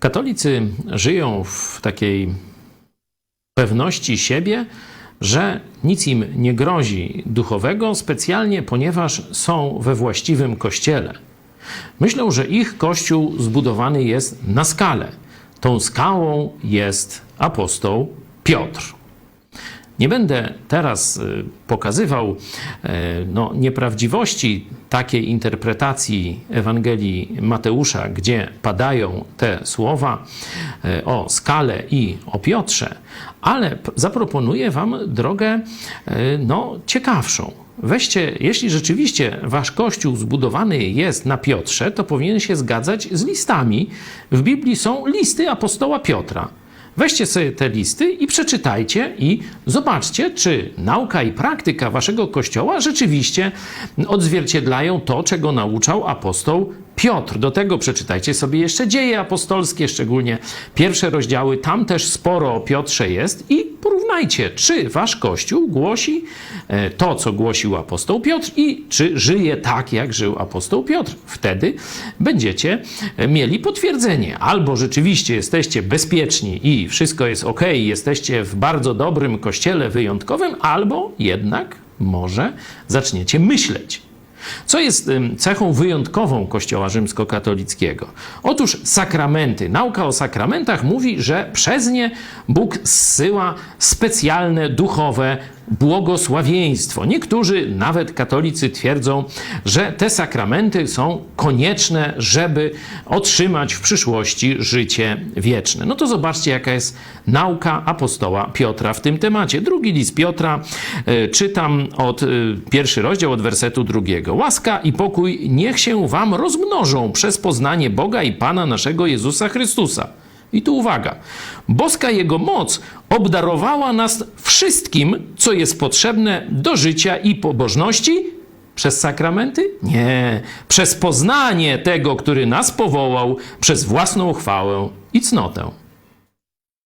Katolicy żyją w takiej pewności siebie, że nic im nie grozi duchowego, specjalnie ponieważ są we właściwym kościele. Myślą, że ich kościół zbudowany jest na skalę. Tą skałą jest apostoł Piotr. Nie będę teraz y, pokazywał e, no, nieprawdziwości takiej interpretacji Ewangelii Mateusza, gdzie padają te słowa e, o skale i o Piotrze, ale zaproponuję Wam drogę e, no, ciekawszą. Weźcie, jeśli rzeczywiście wasz kościół zbudowany jest na Piotrze, to powinien się zgadzać z listami. W Biblii są listy apostoła Piotra. Weźcie sobie te listy i przeczytajcie i zobaczcie, czy nauka i praktyka waszego kościoła rzeczywiście odzwierciedlają to, czego nauczał apostoł Piotr. Do tego przeczytajcie sobie jeszcze dzieje apostolskie, szczególnie pierwsze rozdziały. Tam też sporo o Piotrze jest i porównajcie, czy wasz kościół głosi e, to, co głosił apostoł Piotr i czy żyje tak, jak żył apostoł Piotr. Wtedy będziecie e, mieli potwierdzenie. Albo rzeczywiście jesteście bezpieczni i wszystko jest ok, jesteście w bardzo dobrym kościele wyjątkowym, albo jednak może zaczniecie myśleć. Co jest cechą wyjątkową Kościoła rzymskokatolickiego? Otóż sakramenty. Nauka o sakramentach mówi, że przez nie Bóg zsyła specjalne duchowe błogosławieństwo. Niektórzy, nawet katolicy, twierdzą, że te sakramenty są konieczne, żeby otrzymać w przyszłości życie wieczne. No to zobaczcie, jaka jest nauka apostoła Piotra w tym temacie. Drugi list Piotra, e, czytam od e, pierwszy rozdział, od wersetu drugiego. Łaska i pokój niech się wam rozmnożą przez poznanie Boga i Pana naszego Jezusa Chrystusa. I tu uwaga. Boska Jego moc obdarowała nas wszystkim, co jest potrzebne do życia i pobożności. Przez sakramenty? Nie. Przez poznanie tego, który nas powołał, przez własną chwałę i cnotę.